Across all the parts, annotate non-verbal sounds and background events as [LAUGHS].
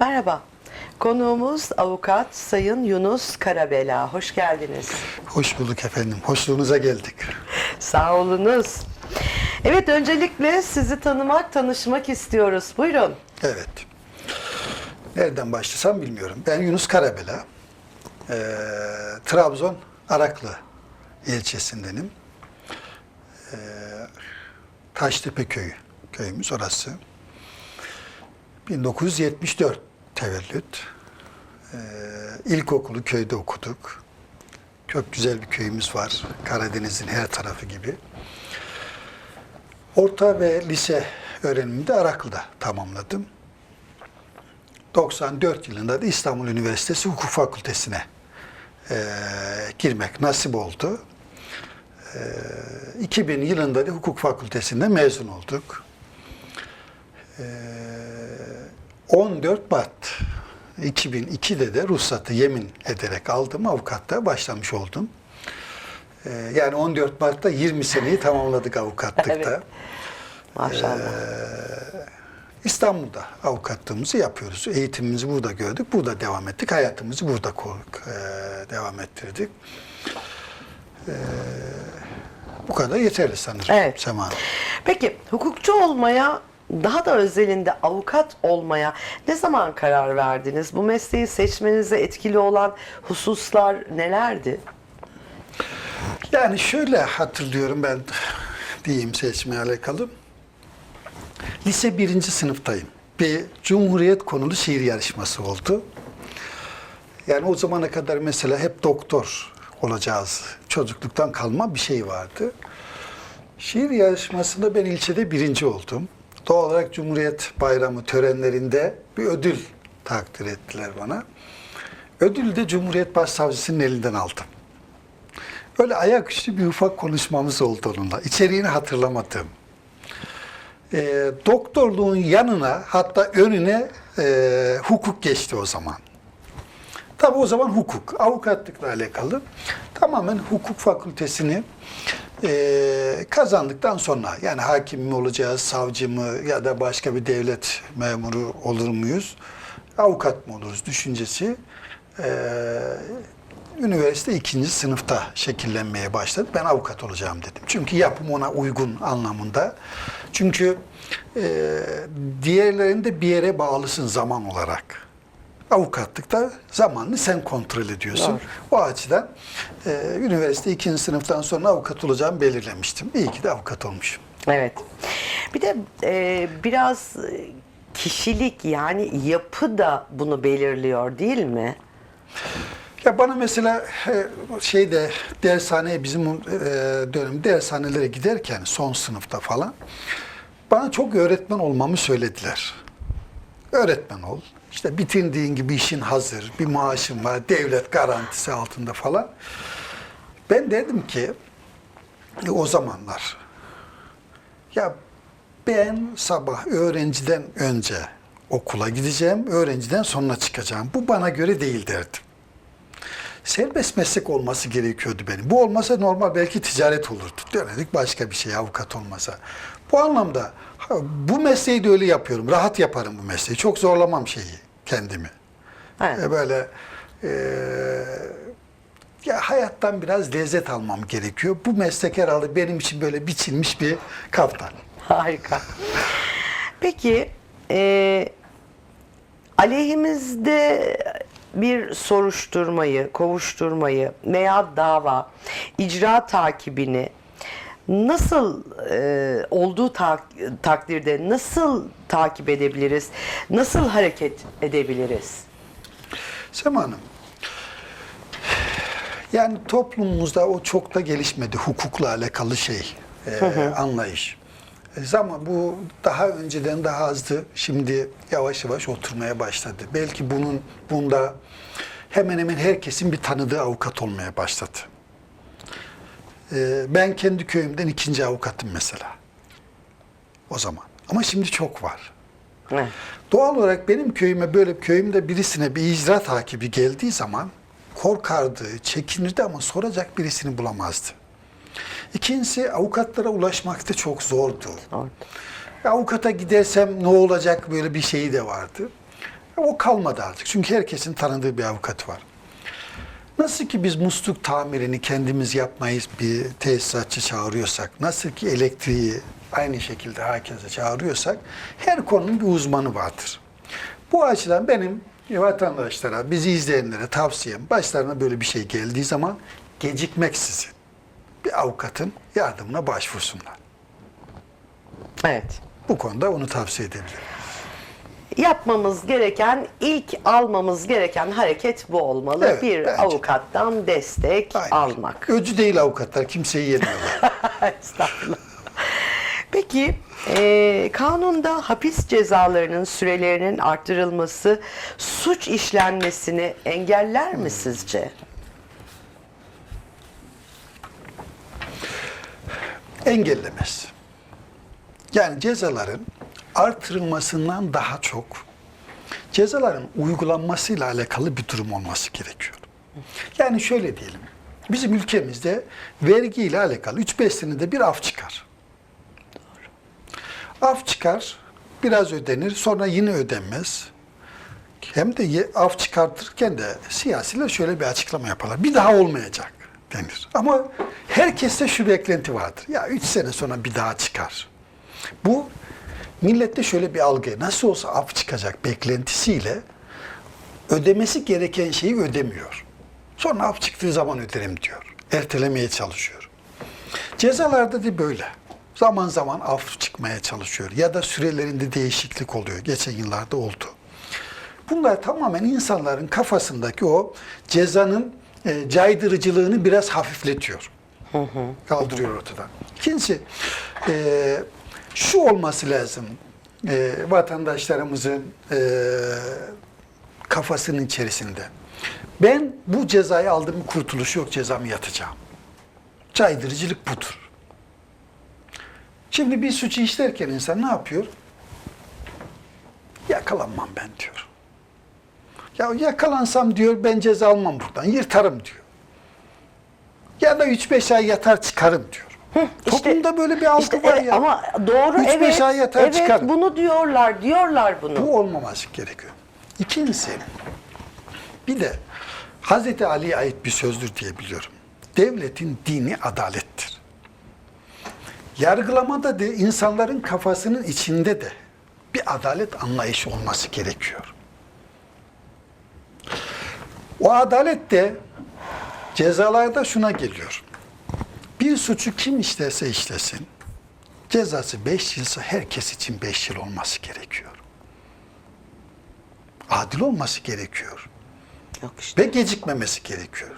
Merhaba. Konuğumuz avukat Sayın Yunus Karabela. Hoş geldiniz. Hoş bulduk efendim. Hoşluğunuza geldik. Sağ olunuz. Evet öncelikle sizi tanımak, tanışmak istiyoruz. Buyurun. Evet. Nereden başlasam bilmiyorum. Ben Yunus Karabela. Ee, Trabzon Araklı ilçesindenim. Ee, Taştepe köyü. Köyümüz orası. 1974 tevellüt. Ee, ilkokulu köyde okuduk. Çok güzel bir köyümüz var. Karadeniz'in her tarafı gibi. Orta ve lise öğrenimimi de Araklı'da tamamladım. 94 yılında da İstanbul Üniversitesi Hukuk Fakültesine eee, girmek nasip oldu. Eee, 2000 yılında da Hukuk Fakültesinden mezun olduk. Eee, 14 Mart 2002'de de ruhsatı yemin ederek aldım. Avukatta başlamış oldum. Eee, yani 14 Mart'ta 20 seneyi tamamladık avukatlıkta. [LAUGHS] Evet. Maşallah. İstanbul'da avukatlığımızı yapıyoruz. Eğitimimizi burada gördük, burada devam ettik. Hayatımızı burada kurduk, eee, devam ettirdik. Eee, bu kadar yeterli sanırım Evet. Sema Hanım. Peki hukukçu olmaya daha da özelinde avukat olmaya ne zaman karar verdiniz? Bu mesleği seçmenize etkili olan hususlar nelerdi? Yani şöyle hatırlıyorum ben diyeyim seçmeye alakalı. Lise birinci sınıftayım. Bir Cumhuriyet konulu şiir yarışması oldu. Yani o zamana kadar mesela hep doktor olacağız. Çocukluktan kalma bir şey vardı. Şiir yarışmasında ben ilçede birinci oldum. Doğal olarak Cumhuriyet Bayramı törenlerinde bir ödül takdir ettiler bana. Ödülü de Cumhuriyet Başsavcısının elinden aldım. Öyle ayaküstü bir ufak konuşmamız oldu onunla. İçeriğini hatırlamadım. E, doktorluğun yanına hatta önüne e, hukuk geçti o zaman. Tabi o zaman hukuk, avukatlıkla alakalı. Tamamen hukuk fakültesini e, kazandıktan sonra yani hakim mi olacağız, savcı mı ya da başka bir devlet memuru olur muyuz, avukat mı oluruz düşüncesi e, üniversite ikinci sınıfta şekillenmeye başladı. Ben avukat olacağım dedim. Çünkü yapım ona uygun anlamında. Çünkü e, diğerlerinde bir yere bağlısın zaman olarak. Avukatlıkta zamanını sen kontrol ediyorsun. Doğru. O açıdan e, üniversite ikinci sınıftan sonra avukat olacağımı belirlemiştim. İyi ki de avukat olmuşum. Evet. Bir de e, biraz kişilik yani yapı da bunu belirliyor değil mi? Ya bana mesela e, şeyde dershaneye bizim e, dönem dershanelere giderken son sınıfta falan bana çok öğretmen olmamı söylediler. Öğretmen ol. İşte bitirdiğin gibi işin hazır, bir maaşın var, devlet garantisi altında falan. Ben dedim ki e, o zamanlar ya ben sabah öğrenciden önce okula gideceğim, öğrenciden sonra çıkacağım. Bu bana göre değil derdim serbest meslek olması gerekiyordu benim. Bu olmasa normal belki ticaret olurdu. Dönedik başka bir şey avukat olmasa. Bu anlamda bu mesleği de öyle yapıyorum. Rahat yaparım bu mesleği. Çok zorlamam şeyi kendimi. Evet. E, Böyle e, ya hayattan biraz lezzet almam gerekiyor. Bu meslek herhalde benim için böyle biçilmiş bir kaftan. Harika. Peki e, aleyhimizde bir soruşturmayı, kovuşturmayı veya dava, icra takibini nasıl e, olduğu tak- takdirde nasıl takip edebiliriz? Nasıl hareket edebiliriz? Sema Hanım, yani toplumumuzda o çok da gelişmedi hukukla alakalı şey, e, anlayış. E, Zaman bu daha önceden daha azdı. Şimdi yavaş yavaş oturmaya başladı. Belki bunun bunda hemen hemen herkesin bir tanıdığı avukat olmaya başladı. E, Ben kendi köyümden ikinci avukatım mesela. O zaman. Ama şimdi çok var. Evet. Doğal olarak benim köyüme böyle köyümde birisine bir icra takibi geldiği zaman korkardı, çekinirdi ama soracak birisini bulamazdı. İkincisi avukatlara ulaşmak da çok zordu. Orada. Avukata gidersem ne olacak böyle bir şeyi de vardı. O kalmadı artık. Çünkü herkesin tanıdığı bir avukatı var. Nasıl ki biz musluk tamirini kendimiz yapmayız bir tesisatçı çağırıyorsak, nasıl ki elektriği aynı şekilde herkese çağırıyorsak, her konunun bir uzmanı vardır. Bu açıdan benim vatandaşlara, bizi izleyenlere tavsiyem, başlarına böyle bir şey geldiği zaman gecikmeksizin bir avukatın yardımına başvursunlar. Evet. Bu konuda onu tavsiye edebilirim. Yapmamız gereken, ilk almamız gereken hareket bu olmalı. Evet, bir bence. avukattan destek Aynen. almak. Öcü değil avukatlar, kimseyi yemiyorlar. [LAUGHS] Estağfurullah. Peki e, kanunda hapis cezalarının sürelerinin arttırılması suç işlenmesini engeller mi sizce? engellemez. Yani cezaların artırılmasından daha çok cezaların uygulanmasıyla alakalı bir durum olması gerekiyor. Yani şöyle diyelim. Bizim ülkemizde vergi ile alakalı 3-5 senede bir af çıkar. Af çıkar, biraz ödenir, sonra yine ödenmez. Hem de af çıkartırken de siyasiler şöyle bir açıklama yaparlar. Bir daha olmayacak denir. Ama herkeste şu beklenti vardır. Ya üç sene sonra bir daha çıkar. Bu millette şöyle bir algı. Nasıl olsa af çıkacak beklentisiyle ödemesi gereken şeyi ödemiyor. Sonra af çıktığı zaman öderim diyor. Ertelemeye çalışıyor. Cezalarda da böyle. Zaman zaman af çıkmaya çalışıyor. Ya da sürelerinde değişiklik oluyor. Geçen yıllarda oldu. Bunlar tamamen insanların kafasındaki o cezanın e, caydırıcılığını biraz hafifletiyor. Kaldırıyor ortadan. İkincisi, e, şu olması lazım. E, vatandaşlarımızın e, kafasının içerisinde. Ben bu cezayı aldım kurtuluş yok cezamı yatacağım. Caydırıcılık budur. Şimdi bir suçu işlerken insan ne yapıyor? Yakalanmam ben diyor. Ya yakalansam diyor ben ceza almam buradan yırtarım diyor. Ya da 3-5 ay yatar çıkarım diyor. Toplumda böyle bir algı İşte var ya. Ama doğru Üç beş evet. ay yatar evet çıkarım. bunu diyorlar, diyorlar bunu. Bu olmaması gerekiyor. İkincisi, bir de Hazreti Ali'ye ait bir sözdür diye biliyorum. Devletin dini adalettir. Yargılamada da insanların kafasının içinde de bir adalet anlayışı olması gerekiyor. O adalet de cezalarda şuna geliyor. Bir suçu kim işlerse işlesin, cezası 5 yılsa herkes için 5 yıl olması gerekiyor. Adil olması gerekiyor. Yok işte. Ve gecikmemesi gerekiyor.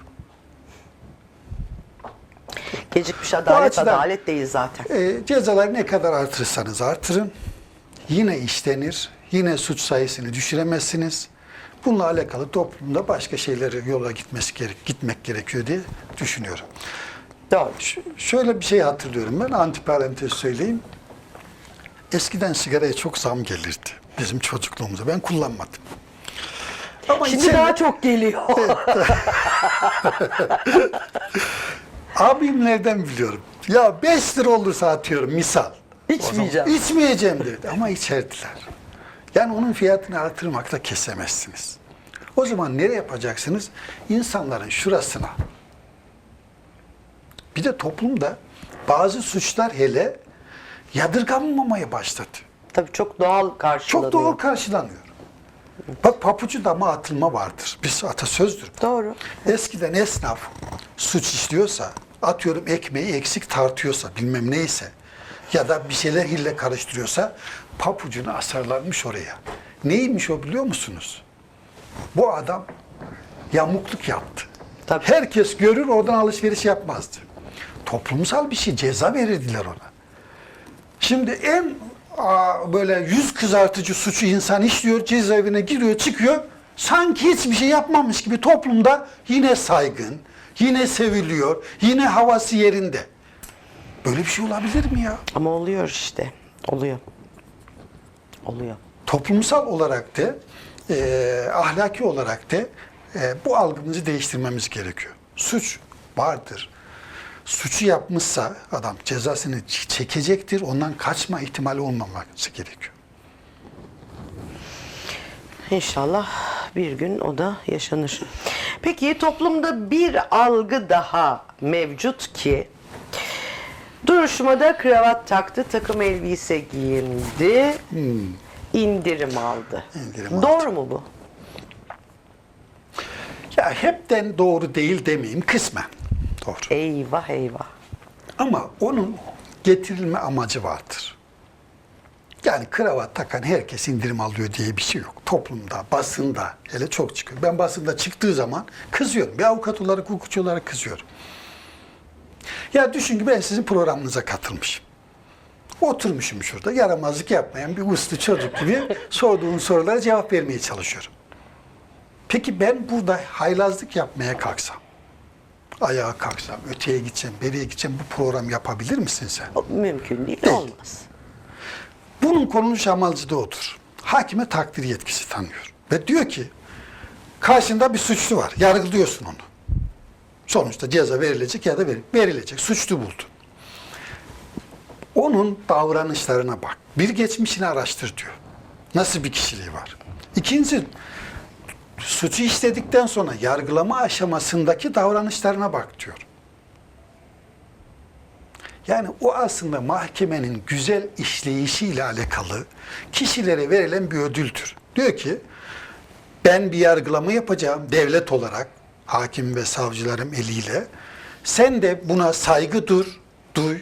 Gecikmiş adalet açıdan- adalet değil zaten. E, cezaları ne kadar artırırsanız artırın. Yine işlenir. Yine suç sayısını düşüremezsiniz. Bununla alakalı toplumda başka şeylere yola gitmesi gerek, gitmek gerekiyor diye düşünüyorum. Ş- şöyle bir şey hatırlıyorum ben antiparantez söyleyeyim. Eskiden sigaraya çok zam gelirdi bizim çocukluğumuzda. Ben kullanmadım. Ama Şimdi içerim- daha çok geliyor. [LAUGHS] Abimlerden biliyorum. Ya 5 lira olursa atıyorum misal. İçmeyeceğim. Zaman İçmeyeceğim dedi ama içerdiler. Yani onun fiyatını artırmakta kesemezsiniz. O zaman nereye yapacaksınız? İnsanların şurasına. Bir de toplumda bazı suçlar hele yadırganmamaya başladı. Tabii çok doğal karşılanıyor. Çok doğal karşılanıyor. Bak papucu dama atılma vardır. Bir atasözdür. Doğru. Eskiden esnaf suç işliyorsa, atıyorum ekmeği eksik tartıyorsa, bilmem neyse ya da bir şeyler hille karıştırıyorsa papucunu asarlarmış oraya. Neymiş o biliyor musunuz? Bu adam yamukluk yaptı. Tabii. Herkes görür oradan alışveriş yapmazdı. Toplumsal bir şey ceza verirdiler ona. Şimdi en böyle yüz kızartıcı suçu insan işliyor, cezaevine giriyor, çıkıyor. Sanki hiçbir şey yapmamış gibi toplumda yine saygın, yine seviliyor, yine havası yerinde. Böyle bir şey olabilir mi ya? Ama oluyor işte. Oluyor. Oluyor. Toplumsal olarak da, e, ahlaki olarak da e, bu algımızı değiştirmemiz gerekiyor. Suç vardır. Suçu yapmışsa adam cezasını çekecektir. Ondan kaçma ihtimali olmaması gerekiyor. İnşallah bir gün o da yaşanır. Peki toplumda bir algı daha mevcut ki duruşmada kravat taktı, takım elbise giyindi, indirim aldı. İndirim aldı. Doğru mu bu? Ya hepten doğru değil demeyeyim kısmen. Doğru. Eyvah eyvah. Ama onun getirilme amacı vardır. Yani kravat takan herkes indirim alıyor diye bir şey yok. Toplumda, basında hele çok çıkıyor. Ben basında çıktığı zaman kızıyorum. Bir avukat olarak, hukukçu olarak kızıyorum. Ya düşün ki ben sizin programınıza katılmışım. Oturmuşum şurada yaramazlık yapmayan bir uslu çocuk gibi [LAUGHS] sorduğun sorulara cevap vermeye çalışıyorum. Peki ben burada haylazlık yapmaya kalksam, ayağa kalksam, öteye gideceğim, beriye gideceğim bu program yapabilir misin sen? Mümkün değil, Değil. olmaz. Bunun konuluş amacı da odur. Hakime takdir yetkisi tanıyor. Ve diyor ki karşında bir suçlu var. Yargılıyorsun onu. Sonuçta ceza verilecek ya da ver- verilecek. Suçlu buldun. Onun davranışlarına bak. Bir geçmişini araştır diyor. Nasıl bir kişiliği var? İkincisi suçu işledikten sonra yargılama aşamasındaki davranışlarına bak diyor. Yani o aslında mahkemenin güzel işleyişiyle alakalı kişilere verilen bir ödüldür. Diyor ki ben bir yargılama yapacağım devlet olarak hakim ve savcılarım eliyle. Sen de buna saygı dur, duy.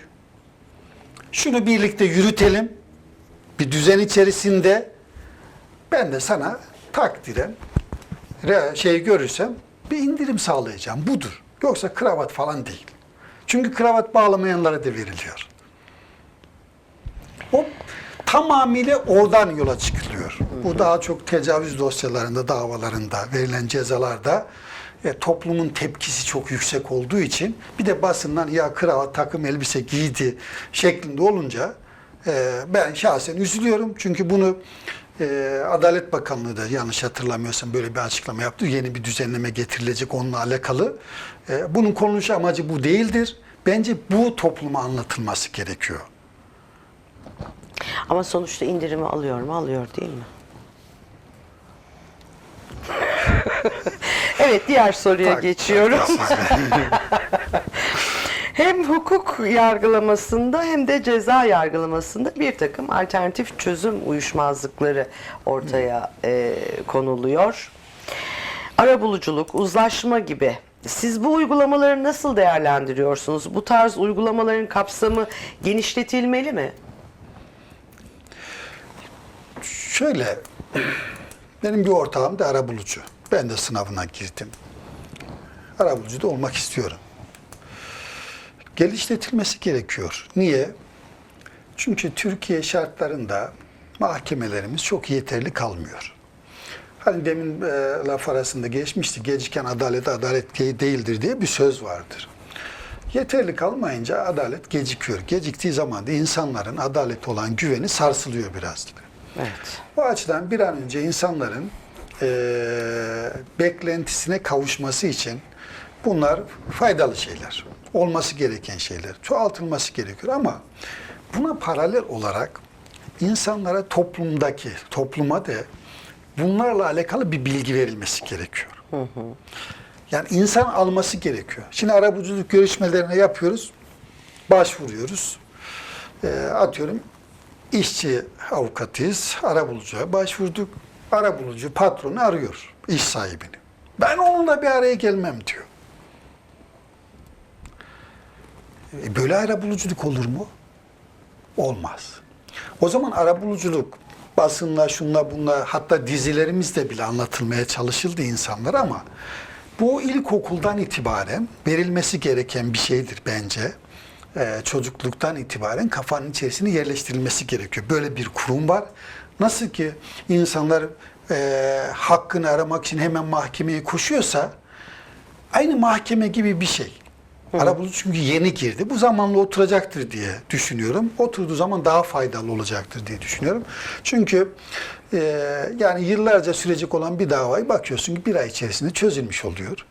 Şunu birlikte yürütelim. Bir düzen içerisinde ben de sana takdiren re- şey görürsem bir indirim sağlayacağım. Budur. Yoksa kravat falan değil. Çünkü kravat bağlamayanlara da veriliyor. O tamamıyla oradan yola çıkılıyor. Bu daha çok tecavüz dosyalarında, davalarında verilen cezalarda e, toplumun tepkisi çok yüksek olduğu için bir de basından ya kravat takım elbise giydi şeklinde olunca e, ben şahsen üzülüyorum. Çünkü bunu e, Adalet Bakanlığı da yanlış hatırlamıyorsam böyle bir açıklama yaptı. Yeni bir düzenleme getirilecek onunla alakalı. E, bunun konuluş amacı bu değildir. Bence bu topluma anlatılması gerekiyor. Ama sonuçta indirimi alıyor mu? Alıyor değil mi? [LAUGHS] evet diğer soruya geçiyorum. [LAUGHS] hem hukuk yargılamasında hem de ceza yargılamasında bir takım alternatif çözüm uyuşmazlıkları ortaya e, konuluyor. Arabuluculuk, uzlaşma gibi. Siz bu uygulamaları nasıl değerlendiriyorsunuz? Bu tarz uygulamaların kapsamı genişletilmeli mi? Şöyle, benim bir ortağım da arabulucu. Ben de sınavına girdim. Arabulucu da olmak istiyorum. Geliştirilmesi gerekiyor. Niye? Çünkü Türkiye şartlarında mahkemelerimiz çok yeterli kalmıyor. Hani demin e, laf arasında geçmişti, geciken adalet adalet değildir diye bir söz vardır. Yeterli kalmayınca adalet gecikiyor. Geciktiği zaman da insanların adalet olan güveni sarsılıyor biraz. Evet. Bu açıdan bir an önce insanların eee, beklentisine kavuşması için bunlar faydalı şeyler. Olması gereken şeyler. Çoğaltılması gerekiyor ama buna paralel olarak insanlara toplumdaki, topluma da bunlarla alakalı bir bilgi verilmesi gerekiyor. Yani insan alması gerekiyor. Şimdi arabuluculuk görüşmelerine yapıyoruz, başvuruyoruz. Eee, atıyorum işçi avukatıyız, arabulucuya başvurduk. Arabulucu patronu arıyor, iş sahibini. Ben onunla bir araya gelmem diyor. E, böyle arabuluculuk olur mu? Olmaz. O zaman arabuluculuk basınla, şunla, bunla hatta dizilerimizde bile anlatılmaya çalışıldı insanlar ama bu ilkokuldan itibaren verilmesi gereken bir şeydir bence. Ee, çocukluktan itibaren kafanın içerisine yerleştirilmesi gerekiyor. Böyle bir kurum var. Nasıl ki insanlar e, hakkını aramak için hemen mahkemeye koşuyorsa aynı mahkeme gibi bir şey. Arabulucu çünkü yeni girdi. Bu zamanla oturacaktır diye düşünüyorum. Oturduğu zaman daha faydalı olacaktır diye düşünüyorum. Çünkü e, yani yıllarca sürecek olan bir davayı bakıyorsun ki bir ay içerisinde çözülmüş oluyor.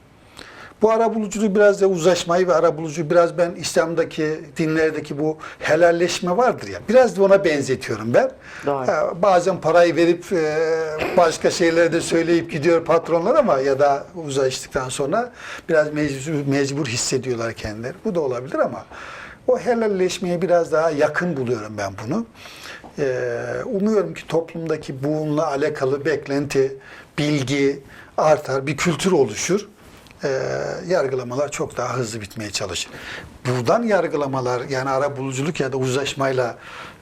Bu arabuluculuğu biraz da uzlaşmayı ve arabuluculuğu biraz ben İslam'daki dinlerdeki bu helalleşme vardır ya. Biraz da ona benzetiyorum ben. Doğru. Bazen parayı verip e, başka şeyleri de söyleyip gidiyor patronlar ama ya da uzlaştıktan sonra biraz mecbur, mecbur hissediyorlar kendileri. Bu da olabilir ama o helalleşmeye biraz daha yakın buluyorum ben bunu. Ee, umuyorum ki toplumdaki bununla alakalı beklenti, bilgi artar, bir kültür oluşur. Ee, yargılamalar çok daha hızlı bitmeye çalışır. Buradan yargılamalar yani ara buluculuk ya da uzlaşmayla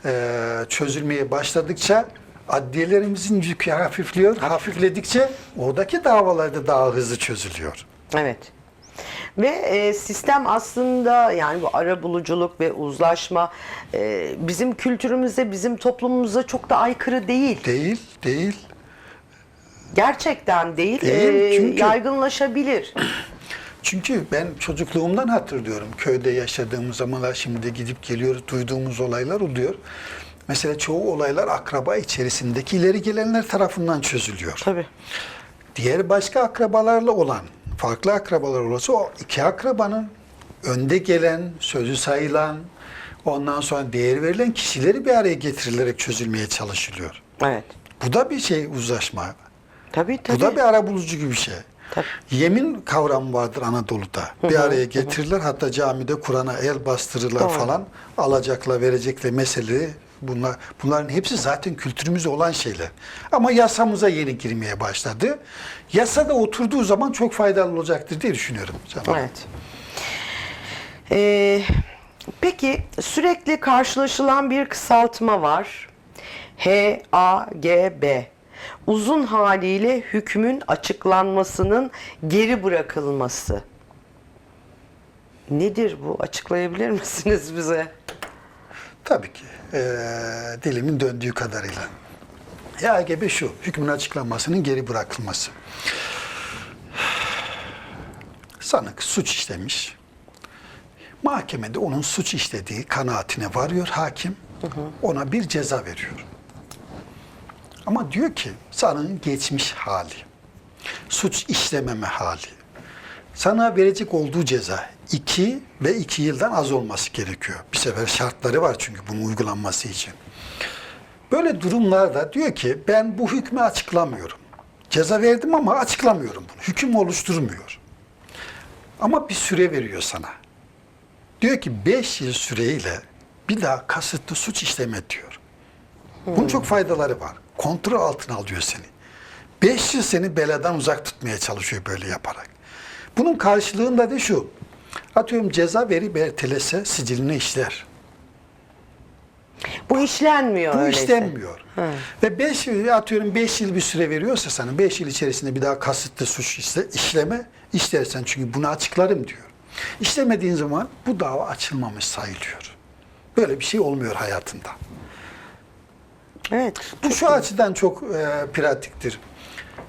e, çözülmeye başladıkça adliyelerimizin yükü hafifliyor. Hafifledikçe oradaki davalar da daha hızlı çözülüyor. Evet. Ve e, sistem aslında yani bu ara buluculuk ve uzlaşma e, bizim kültürümüzde, bizim toplumumuza çok da aykırı değil. Değil, değil. Gerçekten değil. Değil, E, çünkü- yaygınlaşabilir. [CLEARS THROAT] Çünkü ben çocukluğumdan hatırlıyorum. Köyde yaşadığımız zamanlar şimdi gidip geliyoruz, duyduğumuz olaylar oluyor. Mesela çoğu olaylar akraba içerisindeki ileri gelenler tarafından çözülüyor. Tabii. Diğer başka akrabalarla olan, farklı akrabalar olursa o iki akrabanın önde gelen, sözü sayılan, ondan sonra değer verilen kişileri bir araya getirilerek çözülmeye çalışılıyor. Evet. Bu da bir şey uzlaşma. Tabii tabii. Bu da bir arabulucu gibi bir şey. Tabii. Yemin kavramı vardır Anadolu'da. Bir araya getirirler hatta camide Kur'an'a el bastırırlar Doğru. falan. Alacakla verecekle meseleleri bunlar bunların hepsi zaten kültürümüzde olan şeyler. Ama yasamıza yeni girmeye başladı. Yasada oturduğu zaman çok faydalı olacaktır diye düşünüyorum. Canım. Evet. Ee, peki sürekli karşılaşılan bir kısaltma var. HAGB. Uzun haliyle hükmün açıklanmasının geri bırakılması. Nedir bu? Açıklayabilir misiniz bize? Tabii ki. Ee, dilimin döndüğü kadarıyla. HAGB şu, hükmün açıklanmasının geri bırakılması. Sanık suç işlemiş. Mahkemede onun suç işlediği kanaatine varıyor hakim. Ona bir ceza veriyor. Ama diyor ki sanığın geçmiş hali, suç işlememe hali, sana verecek olduğu ceza 2 ve 2 yıldan az olması gerekiyor. Bir sefer şartları var çünkü bunun uygulanması için. Böyle durumlarda diyor ki ben bu hükmü açıklamıyorum. Ceza verdim ama açıklamıyorum bunu. Hüküm oluşturmuyor. Ama bir süre veriyor sana. Diyor ki 5 yıl süreyle bir daha kasıtlı suç işleme diyor. Bunun çok faydaları var. Kontrol altına alıyor seni. 5 yıl seni beladan uzak tutmaya çalışıyor böyle yaparak. Bunun karşılığında da şu. Atıyorum ceza verip ertelese siciline işler. Bu işlenmiyor Bu öyleyse. işlenmiyor. Ve 5 yıl atıyorum 5 yıl bir süre veriyorsa sana 5 yıl içerisinde bir daha kasıtlı suç işle, işleme işlersen çünkü bunu açıklarım diyor. İşlemediğin zaman bu dava açılmamış sayılıyor. Böyle bir şey olmuyor hayatında. Evet. Bu şu açıdan çok e, pratiktir.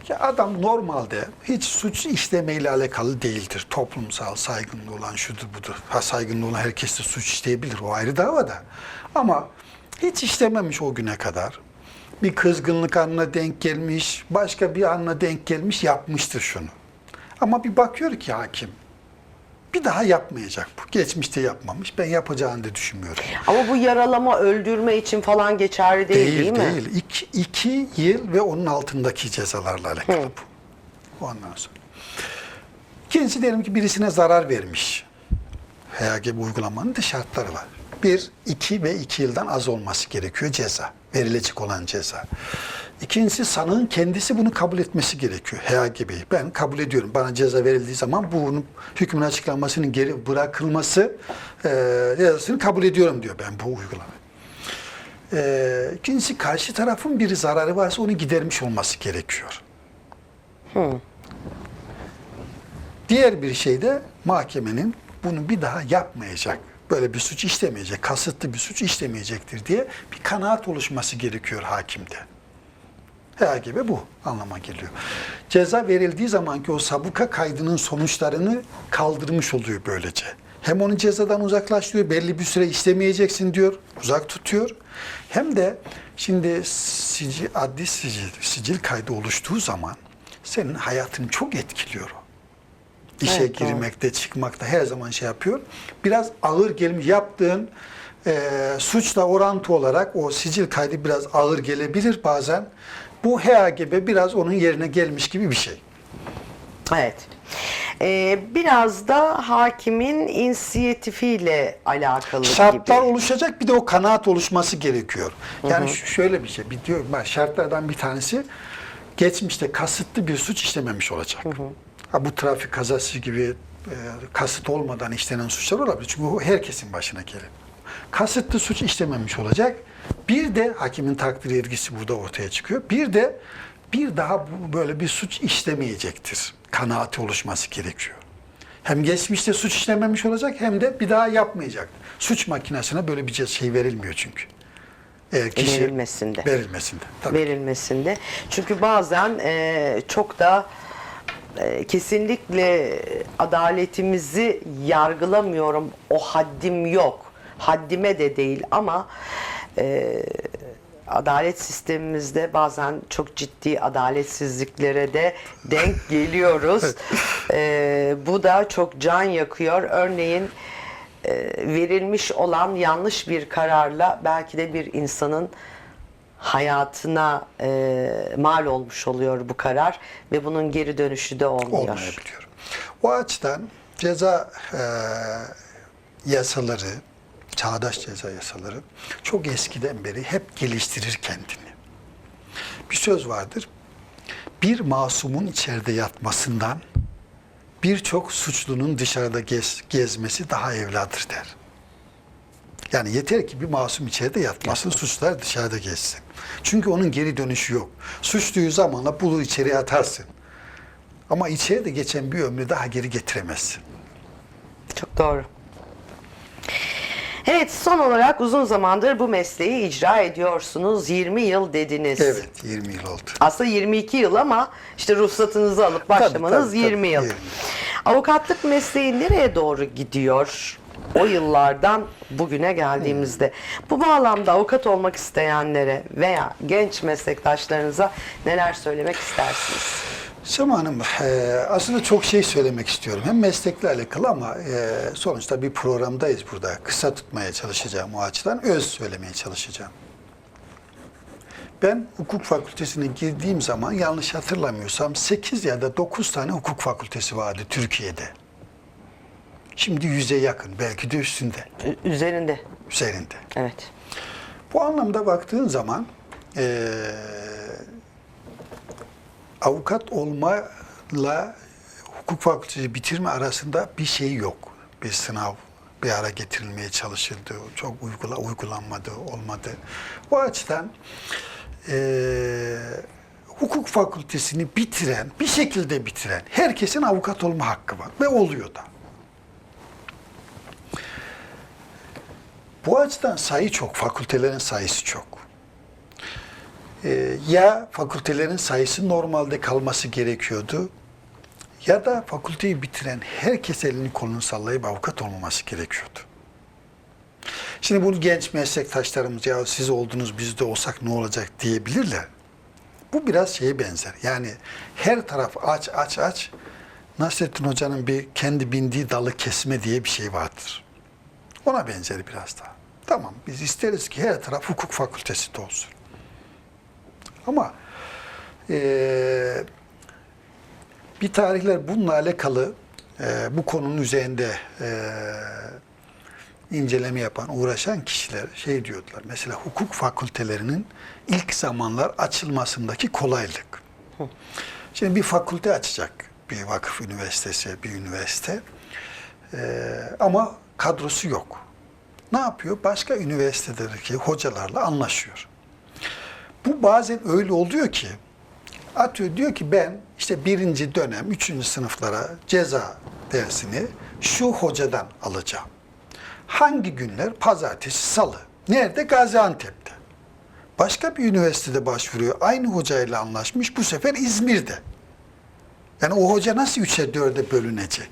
Ya adam normalde hiç suç işlemeyle alakalı değildir. Toplumsal saygınlığı olan şudur budur. Ha saygınlığı olan herkes de suç işleyebilir. O ayrı davada. Ama hiç işlememiş o güne kadar. Bir kızgınlık anına denk gelmiş, başka bir anına denk gelmiş yapmıştır şunu. Ama bir bakıyor ki hakim, bir daha yapmayacak bu. Geçmişte yapmamış. Ben yapacağını da düşünmüyorum. Ama bu yaralama, öldürme için falan geçerli değil değil, Değil, mi? değil. İki, iki yıl ve onun altındaki cezalarla alakalı Hı. bu. Ondan sonra. İkincisi diyelim ki birisine zarar vermiş. HGB uygulamanın da şartları var. Bir, iki ve iki yıldan az olması gerekiyor ceza. Verilecek olan ceza. İkincisi sanığın kendisi bunu kabul etmesi gerekiyor. HGB'yi. Ben kabul ediyorum. Bana ceza verildiği zaman bunun hükmün açıklanmasının geri bırakılması e, cezasını kabul ediyorum diyor ben bu uygulamayı. Ee, ikincisi karşı tarafın bir zararı varsa onu gidermiş olması gerekiyor. Diğer bir şey de mahkemenin bunu bir daha yapmayacak, böyle bir suç işlemeyecek, kasıtlı bir suç işlemeyecektir diye bir kanaat oluşması gerekiyor hakimde. Her gibi bu anlama geliyor. Ceza verildiği zaman ki o sabıka kaydının sonuçlarını kaldırmış oluyor böylece. Hem onu cezadan uzaklaştırıyor, belli bir süre işlemeyeceksin diyor, uzak tutuyor. Hem de şimdi sicil, adli sicil, sicil kaydı oluştuğu zaman senin hayatını çok etkiliyor o. İşe Evet, doğru. girmekte, çıkmakta her zaman şey yapıyor. Biraz ağır gelmiş yaptığın e, suçla orantı olarak o sicil kaydı biraz ağır gelebilir bazen. Bu HAGB biraz onun yerine gelmiş gibi bir şey. Evet. Ee, biraz da hakimin inisiyatifiyle alakalı Şartlar gibi. oluşacak bir de o kanaat oluşması gerekiyor. Yani ş- şöyle bir şey, bir diyor, bak şartlardan bir tanesi geçmişte kasıtlı bir suç işlememiş olacak. Ha, bu trafik kazası gibi e, kasıt olmadan işlenen suçlar olabilir. Çünkü bu herkesin başına gelir. Kasıtlı suç işlememiş olacak. Bir de hakimin takdir yergisi burada ortaya çıkıyor. Bir de bir daha böyle bir suç işlemeyecektir. Kanaati oluşması gerekiyor. Hem geçmişte suç işlememiş olacak hem de bir daha yapmayacak. Suç makinesine böyle bir şey verilmiyor çünkü. Eğer kişi Verilmesinde. Verilmesinde. Tabii. verilmesinde. Çünkü bazen e, çok da e, kesinlikle adaletimizi yargılamıyorum. O haddim yok. Haddime de değil ama e, adalet sistemimizde bazen çok ciddi adaletsizliklere de denk [LAUGHS] geliyoruz. E, bu da çok can yakıyor. Örneğin e, verilmiş olan yanlış bir kararla belki de bir insanın hayatına e, mal olmuş oluyor bu karar ve bunun geri dönüşü de olmuyor. olmayabiliyor. O açıdan ceza e, yasaları, çağdaş ceza yasaları çok eskiden beri hep geliştirir kendini. Bir söz vardır. Bir masumun içeride yatmasından birçok suçlunun dışarıda gez, gezmesi daha evladır der. Yani yeter ki bir masum içeride yatmasın, suçlar dışarıda geçsin. Çünkü onun geri dönüşü yok. Suçluyu zamanla bulur içeriye atarsın. Ama içeride geçen bir ömrü daha geri getiremezsin. Çok doğru. Evet son olarak uzun zamandır bu mesleği icra ediyorsunuz. 20 yıl dediniz. Evet, 20 yıl oldu. Aslında 22 yıl ama işte ruhsatınızı alıp başlamanız tabii, 20 yıl. tabii, 20. Avukatlık mesleği nereye doğru gidiyor? O yıllardan bugüne geldiğimizde. Bu bağlamda avukat olmak isteyenlere veya genç meslektaşlarınıza neler söylemek istersiniz? Sema Hanım, e, aslında çok şey söylemek istiyorum. Hem meslekle alakalı ama e, sonuçta bir programdayız burada. Kısa tutmaya çalışacağım o açıdan, öz söylemeye çalışacağım. Ben hukuk fakültesine girdiğim zaman yanlış hatırlamıyorsam 8 ya da 9 tane hukuk fakültesi vardı Türkiye'de. Şimdi yüze yakın, belki de üstünde, Ü- Üzerinde. üzerinde. Evet. Bu anlamda baktığın zaman eee, avukat olmayla hukuk fakültesi bitirme arasında bir şey yok. Bir sınav bir ara getirilmeye çalışıldı. Çok uygula, uygulanmadı, olmadı. Bu açıdan eee, hukuk fakültesini bitiren, bir şekilde bitiren herkesin avukat olma hakkı var ve oluyor da. Bu açıdan sayı çok, fakültelerin sayısı çok. Ee, ya fakültelerin sayısı normalde kalması gerekiyordu ya da fakülteyi bitiren herkes elini kolunu sallayıp avukat olmaması gerekiyordu. Şimdi bunu genç meslektaşlarımız ya siz oldunuz biz de olsak ne olacak diyebilirler. Bu biraz şeye benzer. Yani her taraf aç aç aç. Nasrettin Hoca'nın bir kendi bindiği dalı kesme diye bir şey vardır. Ona benzer biraz daha. Tamam biz isteriz ki her taraf hukuk fakültesi de olsun. Ama eee, bir tarihler bununla alakalı eee, bu konunun üzerinde eee, inceleme yapan, uğraşan kişiler şey diyordular. Mesela hukuk fakültelerinin ilk zamanlar açılmasındaki kolaylık. Şimdi bir fakülte açacak bir vakıf üniversitesi, bir üniversite. Ee, ama kadrosu yok. Ne yapıyor? Başka üniversitelerdeki hocalarla anlaşıyor. Bu bazen öyle oluyor ki atıyor diyor ki ben işte birinci dönem, üçüncü sınıflara ceza dersini şu hocadan alacağım. Hangi günler? Pazartesi, salı. Nerede? Gaziantep'te. Başka bir üniversitede başvuruyor. Aynı hocayla anlaşmış. Bu sefer İzmir'de. Yani o hoca nasıl üçe dörde bölünecek?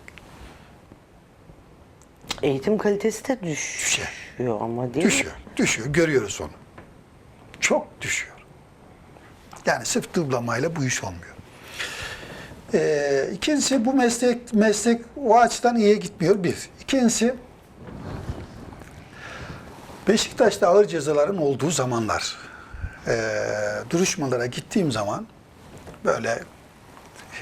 Eğitim kalitesi de düşüyor Düşer. ama değil Düşüyor. mi? Düşüyor. Görüyoruz onu. Çok düşüyor. Yani sırf dıblamayla bu iş olmuyor. Ee, ikincisi bu meslek meslek o açıdan iyiye gitmiyor bir. İkincisi Beşiktaş'ta ağır cezaların olduğu zamanlar ee, duruşmalara gittiğim zaman böyle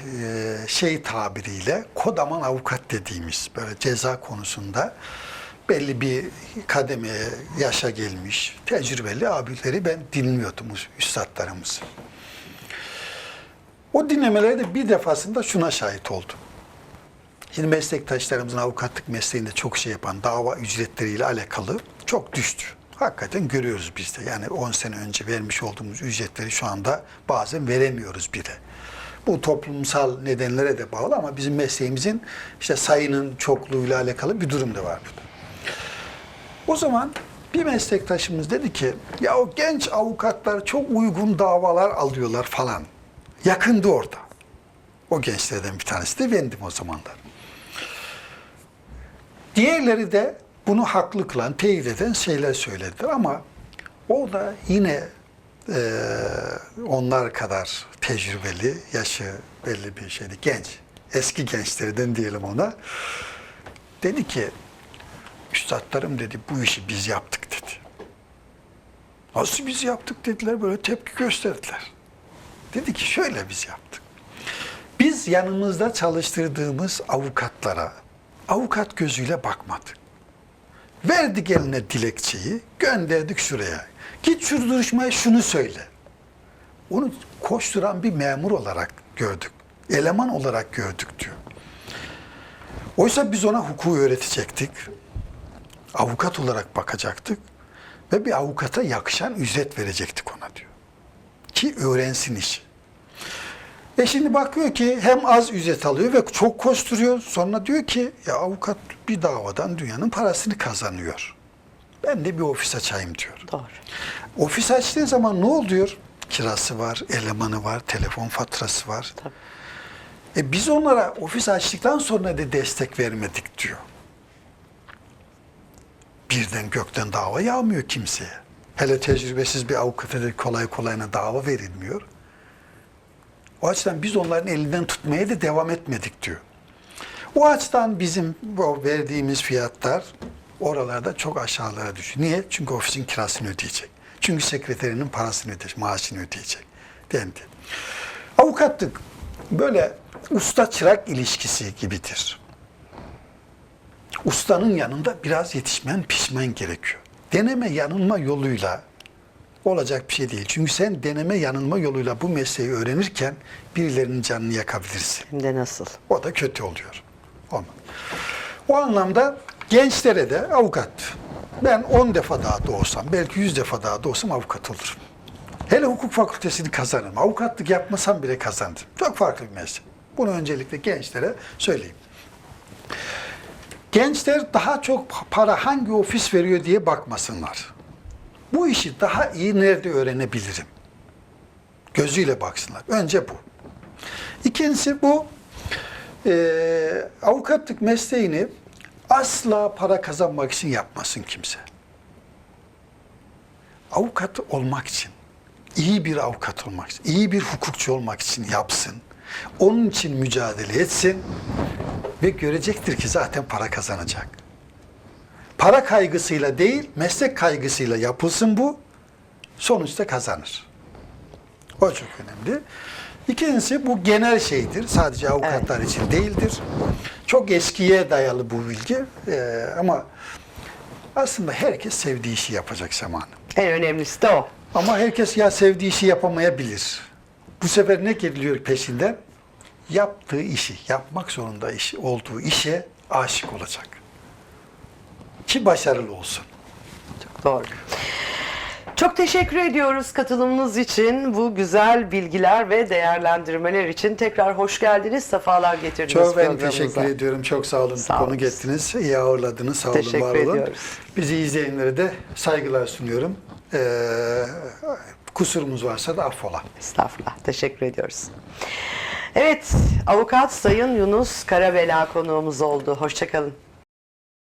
ee, şey tabiriyle kodaman avukat dediğimiz böyle ceza konusunda belli bir kademeye yaşa gelmiş tecrübeli abileri ben dinliyordum üstadlarımızı. O dinlemelerde bir defasında şuna şahit oldum. Şimdi meslektaşlarımızın avukatlık mesleğinde çok şey yapan dava ücretleriyle alakalı çok düştü. Hakikaten görüyoruz biz de. Yani 10 sene önce vermiş olduğumuz ücretleri şu anda bazen veremiyoruz bile. Bu toplumsal nedenlere de bağlı ama bizim mesleğimizin işte sayının çokluğuyla alakalı bir durum da var burada. O zaman bir meslektaşımız dedi ki ya o genç avukatlar çok uygun davalar alıyorlar falan. Yakındı orada. O gençlerden bir tanesi de bendim o zamanlar. Diğerleri de bunu haklı kılan, teyit eden şeyler söylediler ama o da yine eee, onlar kadar tecrübeli, yaşı belli bir şeydi, genç, eski gençlerden diyelim ona. Dedi ki, üstadlarım dedi bu işi biz yaptık dedi. Nasıl biz yaptık dediler, böyle tepki gösterdiler. Dedi ki şöyle biz yaptık. Biz yanımızda çalıştırdığımız avukatlara avukat gözüyle bakmadık. Verdik eline dilekçeyi, gönderdik şuraya. Git şu duruşmaya şunu söyle. Onu koşturan bir memur olarak gördük. Eleman olarak gördük diyor. Oysa biz ona hukuku öğretecektik. Avukat olarak bakacaktık. Ve bir avukata yakışan ücret verecektik ona diyor. Ki öğrensin işi. E şimdi bakıyor ki hem az ücret alıyor ve çok koşturuyor. Sonra diyor ki ya avukat bir davadan dünyanın parasını kazanıyor. Ben de bir ofis açayım diyor. Doğru. Ofis açtığın zaman ne oluyor? Kirası var, elemanı var, telefon faturası var. Tabii. E biz onlara ofis açtıktan sonra da destek vermedik diyor. Birden gökten dava yağmıyor kimseye. Hele tecrübesiz bir avukata da kolay kolayına dava verilmiyor. O açıdan biz onların elinden tutmaya da devam etmedik diyor. O açıdan bizim bu verdiğimiz fiyatlar oralarda çok aşağılara düşüyor. Niye? Çünkü ofisin kirasını ödeyecek. Çünkü sekreterinin parasını ödeyecek, maaşını ödeyecek dendi. Avukatlık böyle usta çırak ilişkisi gibidir. Ustanın yanında biraz yetişmen, pişmen gerekiyor. Deneme yanılma yoluyla olacak bir şey değil. Çünkü sen deneme yanılma yoluyla bu mesleği öğrenirken birilerinin canını yakabilirsin. Hem de nasıl? O da kötü oluyor. Olmaz. O anlamda gençlere de avukat. Ben 10 defa daha doğsam, belki 100 defa daha doğsam avukat olurum. Hele hukuk fakültesini kazanırım. Avukatlık yapmasam bile kazanırım. Çok farklı bir meslek. Bunu öncelikle gençlere söyleyeyim. Gençler daha çok para hangi ofis veriyor diye bakmasınlar. Bu işi daha iyi nerede öğrenebilirim? Gözüyle baksınlar. Önce bu. İkincisi bu eee, avukatlık mesleğini asla para kazanmak için yapmasın kimse. Avukat olmak için, iyi bir avukat olmak için, iyi bir hukukçu olmak için yapsın. Onun için mücadele etsin ve görecektir ki zaten para kazanacak. Para kaygısıyla değil, meslek kaygısıyla yapılsın bu. Sonuçta kazanır. O çok önemli. İkincisi bu genel şeydir. Sadece avukatlar için değildir. Çok eskiye dayalı bu bilgi. Ee, ama aslında herkes sevdiği işi yapacak zamanı. En önemlisi de o. Ama herkes ya sevdiği işi yapamayabilir. Bu sefer ne geliyor peşinden? Yaptığı işi, yapmak zorunda işi olduğu işe aşık olacak. Ki başarılı olsun. Çok doğru. Çok teşekkür ediyoruz katılımınız için, bu güzel bilgiler ve değerlendirmeler için. Tekrar hoş geldiniz, sefalar getirdiniz Çok ben teşekkür ediyorum. Çok sağ olun. Sağ Konu gettiniz. iyi ağırladınız. Sağ olun, Teşekkür var olun. ediyoruz. Bizi izleyenlere de saygılar sunuyorum. Ee, kusurumuz varsa da affola. Estağfurullah, teşekkür ediyoruz. Evet, avukat Sayın Yunus Karabela konuğumuz oldu. Hoşçakalın.